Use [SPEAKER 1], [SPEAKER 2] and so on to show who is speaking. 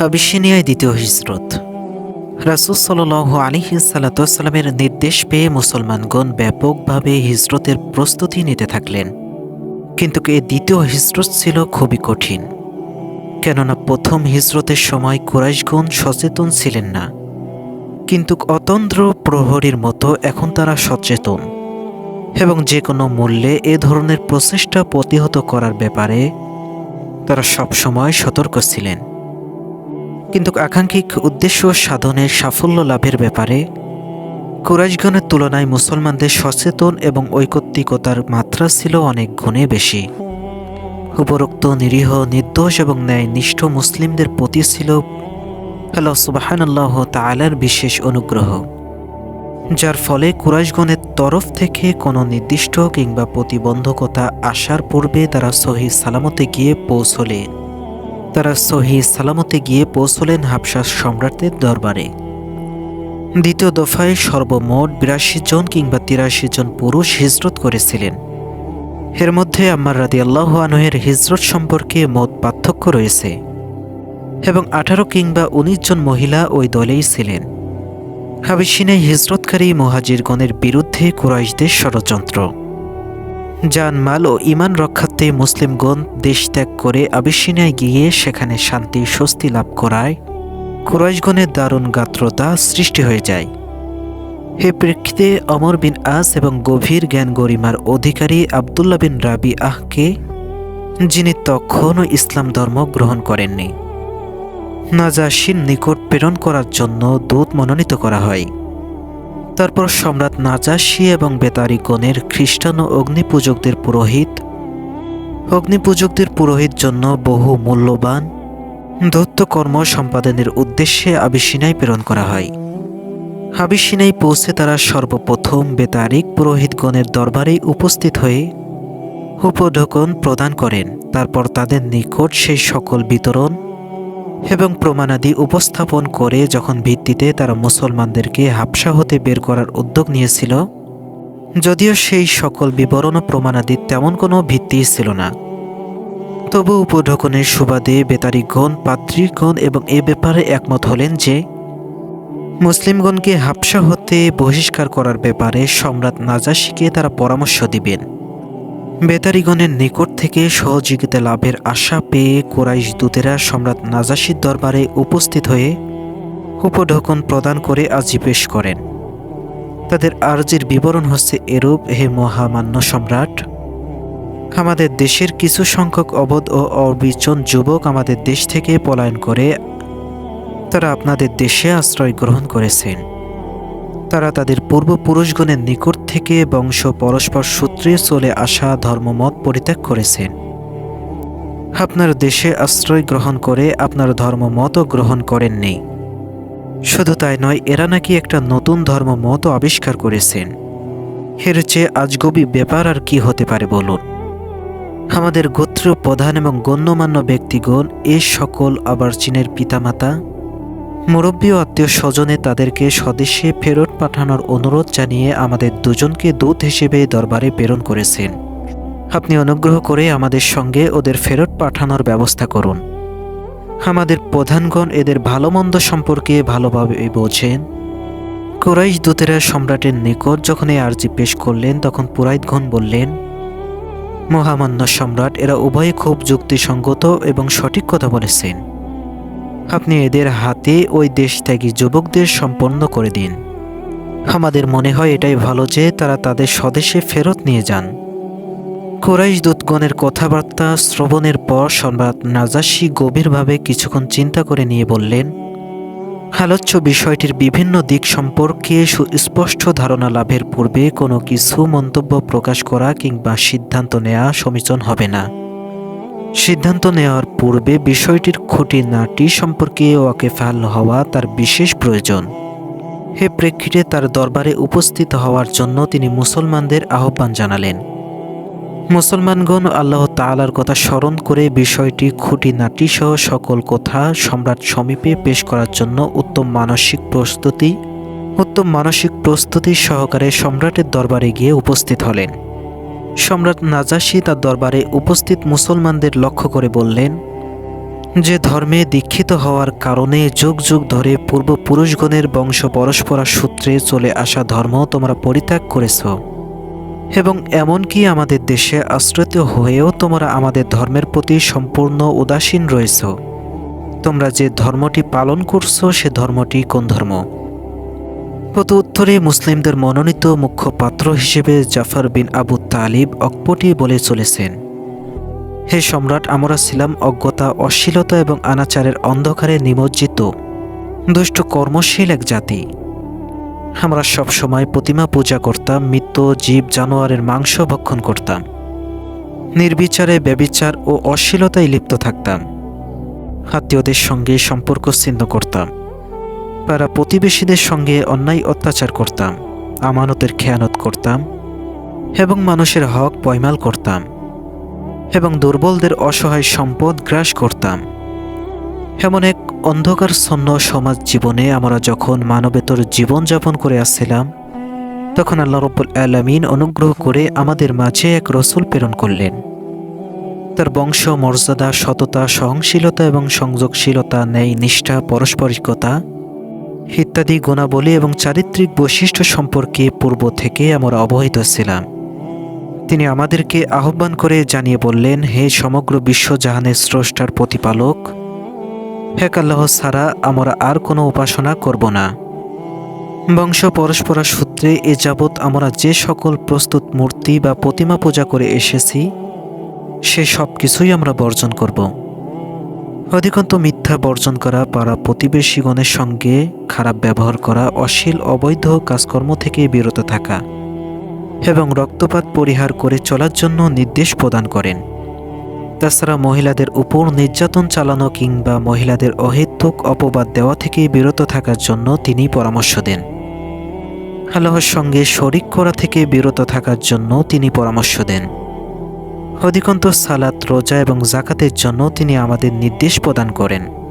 [SPEAKER 1] আবিসিনিয়ায় দ্বিতীয় হিজরত। রাসুল সাল আলী সাল্লাতামের নির্দেশ পেয়ে মুসলমানগণ ব্যাপকভাবে হিজরতের প্রস্তুতি নিতে থাকলেন। কিন্তু এ দ্বিতীয় হিজরত ছিল খুবই কঠিন। কেননা প্রথম হিজরতের সময় কুরাইশগণ সচেতন ছিলেন না। কিন্তু অতন্ত্র প্রহরীর মতো এখন তারা সচেতন। এবং যে কোনো মূল্যে এ ধরনের প্রচেষ্টা প্রতিহত করার ব্যাপারে তারা সবসময় সতর্ক ছিলেন। কিন্তু আকাঙ্ক্ষিক উদ্দেশ্য সাধনের সাফল্য লাভের ব্যাপারে কুরাইশগণের তুলনায় মুসলমানদের সচেতন এবং ঐকত্বিকতার মাত্রা ছিল অনেক গুণে বেশি। উপরোক্ত নিরীহ, নির্দোষ এবং ন্যায়নিষ্ঠ মুসলিমদের প্রতি ছিল আল্লাহ তালার বিশেষ অনুগ্রহ, যার ফলে কুরাইশগণের তরফ থেকে কোনো নির্দিষ্ট কিংবা প্রতিবন্ধকতা আসার পূর্বে তারা সহি সালামতে গিয়ে পৌঁছলেন তারা সহি সালামতে গিয়ে পৌঁছলেন হাবশাস সম্রাটদের দরবারে। দ্বিতীয় দফায় সর্বমোট বিরাশি জন কিংবা তিরাশি জন পুরুষ হিজরত করেছিলেন। এর মধ্যে আম্মার রাদি আল্লাহ আনহের হিজরত সম্পর্কে মত পার্থক্য রয়েছে এবং আঠারো কিংবা উনিশ জন মহিলা ওই দলেই ছিলেন। হাবিসিনে হিজরতকারী মহাজিরগণের বিরুদ্ধে কুরাইশদের ষড়যন্ত্র। জানমাল ও ইমান রক্ষার্থে মুসলিমগণ দেশ ত্যাগ করে আবিসিনায় গিয়ে সেখানে শান্তি, স্বস্তি লাভ করায়। কুরাইশগণের দারুণ গাত্রতা সৃষ্টি হয়ে যায়। হে প্রেক্ষিতে অমর বিন আস এবং গভীর জ্ঞান গরিমার অধিকারী আবদুল্লাহ বিন রাবি আহকে, যিনি তখনও ইসলাম ধর্ম গ্রহণ করেননি। নাজাসির নিকট প্রেরণ করার জন্য দূত মনোনীত করা হয়। তারপর সম্রাট নাজাসি এবং বেতারিগণের খ্রিস্টান ও অগ্নিপূজকদের পুরোহিত। অগ্নিপূজকদের পুরোহিত জন্য বহু মূল্যবান দত্তকর্ম সম্পাদনের উদ্দেশ্যে আবিসিনায় প্রেরণ করা হয়। আবিসিনায় পৌঁছে তারা সর্বপ্রথম বেতারিক পুরোহিতগণের দরবারে উপস্থিত হয়ে উপঢকন প্রদান করেন। তারপর তাদের নিকট সেই সকল বিতরণ এবং প্রমাণাদি উপস্থাপন করে যখন ভিত্তিতে তারা মুসলমানদেরকে হাবসা হতে বের করার উদ্যোগ নিয়েছিল, যদিও সেই সকল বিবরণ ও প্রমাণাদির তেমন কোনো ভিত্তি ছিল না। তবু উপঢকনের সুবাদে বেতারিগণ, পাত্রীগণ এবং এ ব্যাপারে একমত হলেন যে, মুসলিমগণকে হাবসা হতে বহিষ্কার করার ব্যাপারে সম্রাট নাজাসিকে তারা পরামর্শ দিবেন। বেতারিগণের নিকট থেকে সহযোগিতা লাভের আশা পেয়ে কোরাইশ দূতেরা সম্রাট নাজাসির দরবারে উপস্থিত হয়ে উপঢকন প্রদান করে আর্জি পেশ করেন। তাদের আর্জির বিবরণ হচ্ছে এরূপ, হে মহামান্য সম্রাট! আমাদের দেশের কিছু সংখ্যক অবধ ও অবিচন যুবক আমাদের দেশ থেকে পলায়ন করে তারা আপনাদের দেশে আশ্রয় গ্রহণ করেছেন। তারা তাদের পূর্বপুরুষগণের নিকট থেকে বংশ পরস্পর সূত্রে চলে আসা ধর্মমত পরিত্যাগ করেছেন। আপনার দেশে আশ্রয় গ্রহণ করে আপনার ধর্মমতও গ্রহণ করেননি। শুধু তাই নয়, এরা নাকি একটা নতুন ধর্মমতও আবিষ্কার করেছেন। এর চেয়ে আজগবি ব্যাপার আর কি হতে পারে বলুন? আমাদের গোত্র প্রধান এবং গণ্যমান্য ব্যক্তিগণ এ সকল আবার চীনের পিতামাতা মুরব্বী আত্মীয় স্বজনে তাদেরকে স্বদেশে ফেরত পাঠানোর অনুরোধ জানিয়ে আমাদের দুজনকে দূত হিসেবে দরবারে প্রেরণ করেছেন। আপনি অনুগ্রহ করে আমাদের সঙ্গে ওদের ফেরত পাঠানোর ব্যবস্থা করুন। আমাদের প্রধানগণ এদের ভালো মন্দ সম্পর্কে ভালোভাবে বোঝেন। কুরাইশ দূতেরা সম্রাটের নিকট যখন এই আর্জি পেশ করলেন, তখন পুরাইতগণ বললেন, মহামান্য সম্রাট, এরা উভয়ে খুব যুক্তিসঙ্গত এবং সঠিক কথা বলেছেন। আপনি এদের হাতে ওই দেশত্যাগী যুবকদের সম্পন্ন করে দিন। আমাদের মনে হয় এটাই ভালো যে তারা তাদের স্বদেশে ফেরত নিয়ে যান। কোরাইশ দূতগণের কথাবার্তা, শ্রবণের পর সম্রাট নাজাসি গভীরভাবে কিছুক্ষণ চিন্তা করে নিয়ে বললেন, আলোচ্য বিষয়টির বিভিন্ন দিক সম্পর্কে সুস্পষ্ট ধারণা লাভের পূর্বে কোনো কিছু মন্তব্য প্রকাশ করা কিংবা সিদ্ধান্ত নেওয়া সমীচীন হবে না। সিদ্ধান্ত নেওয়ার পূর্বে বিষয়টির খুঁটিনাটি সম্পর্কে ওয়াকেফাল হওয়া তার বিশেষ প্রয়োজন। হে প্রেক্ষিতে তার দরবারে উপস্থিত হওয়ার জন্য তিনি মুসলমানদের আহ্বান জানালেন। মুসলমানগণ আল্লাহ তালার কথা স্মরণ করে বিষয়টি খুঁটিনাটি সহ সকল কথা সম্রাট সমীপে পেশ করার জন্য উত্তম মানসিক প্রস্তুতি, উত্তম মানসিক প্রস্তুতি সহকারে সম্রাটের দরবারে গিয়ে উপস্থিত হলেন। সম্রাট নাজাসি তার দরবারে উপস্থিত মুসলমানদের লক্ষ্য করে বললেন, যে ধর্মে দীক্ষিত হওয়ার কারণে যুগ যুগ ধরে পূর্বপুরুষগণের বংশ পরস্পরা সূত্রে চলে আসা ধর্ম তোমরা পরিত্যাগ করেছ এবং এমনকি আমাদের দেশে আশ্রিত হয়েও তোমরা আমাদের ধর্মের প্রতি সম্পূর্ণ উদাসীন রয়েছ। তোমরা যে ধর্মটি পালন করছ সে ধর্মটি কোন ধর্ম? প্রতি উত্তরে মুসলিমদের মনোনীত মুখ্যপাত্র হিসেবে জাফর বিন আবু তালিব অকপটি বলে চলেছেন। হে সম্রাট, আমরা ছিলাম অজ্ঞতা, অশ্লীলতা এবং আনাচারের অন্ধকারে নিমজ্জিত, দুষ্ট কর্মশীল এক জাতি। আমরা সবসময় প্রতিমা পূজা করতাম মৃত জীব জানোয়ারের মাংস ভক্ষণ করতাম। নির্বিচারে ব্যবিচার ও অশ্লীলতায় লিপ্ত থাকতাম। আত্মীয়দের সঙ্গে সম্পর্ক ছিন্ন করতাম। পাড়া প্রতিবেশীদের সঙ্গে অন্যায় অত্যাচার করতাম, আমানতের খেয়ানত করতাম এবং মানুষের হক পয়মাল করতাম এবং দুর্বলদের অসহায় সম্পদ গ্রাস করতাম। এমন এক অন্ধকার অন্ধকারচ্ছন্ন সমাজ জীবনে আমরা যখন মানবেতর জীবনযাপন করে আসছিলাম, তখন আল্লাহ রব্বুল আলমিন অনুগ্রহ করে আমাদের মাঝে এক রসুল প্রেরণ করলেন। তার বংশ, মর্যাদা, সততা, সহনশীলতা এবং সংযোগশীলতা, ন্যায়, নিষ্ঠা, পারস্পরিকতা ইত্যাদি গুণাবলী এবং চারিত্রিক বৈশিষ্ট্য সম্পর্কে পূর্ব থেকে আমরা অবহিত ছিলাম। তিনি আমাদেরকে আহ্বান করে জানিয়ে বললেন, হে সমগ্র বিশ্বজাহানের স্রষ্টার প্রতিপালক হেক আল্লাহ ছাড়া আমরা আর কোনো উপাসনা করব না। বংশ পরস্পরা সূত্রে এ যাবৎ আমরা যে সকল প্রস্তুত মূর্তি বা প্রতিমা পূজা করে এসেছি, সে সব কিছুই আমরা বর্জন করব। অধিকন্ত মিথ্যা বর্জন করা, পাড়া প্রতিবেশীগণের সঙ্গে খারাপ ব্যবহার করা, অশ্লীল, অবৈধ কাজকর্ম থেকে বিরত থাকা এবং রক্তপাত পরিহার করে চলার জন্য নির্দেশ প্রদান করেন। তাছাড়া মহিলাদের উপর নির্যাতন চালানো কিংবা মহিলাদের অহেতুক অপবাদ দেওয়া থেকে বিরত থাকার জন্য তিনি পরামর্শ দেন। আল্লাহর সঙ্গে শরিক করা থেকে বিরত থাকার জন্য তিনি পরামর্শ দেন। অধিকন্ত সালাত রোজা এবং জাকাতের জন্য তিনি আমাদের নির্দেশ প্রদান করেন।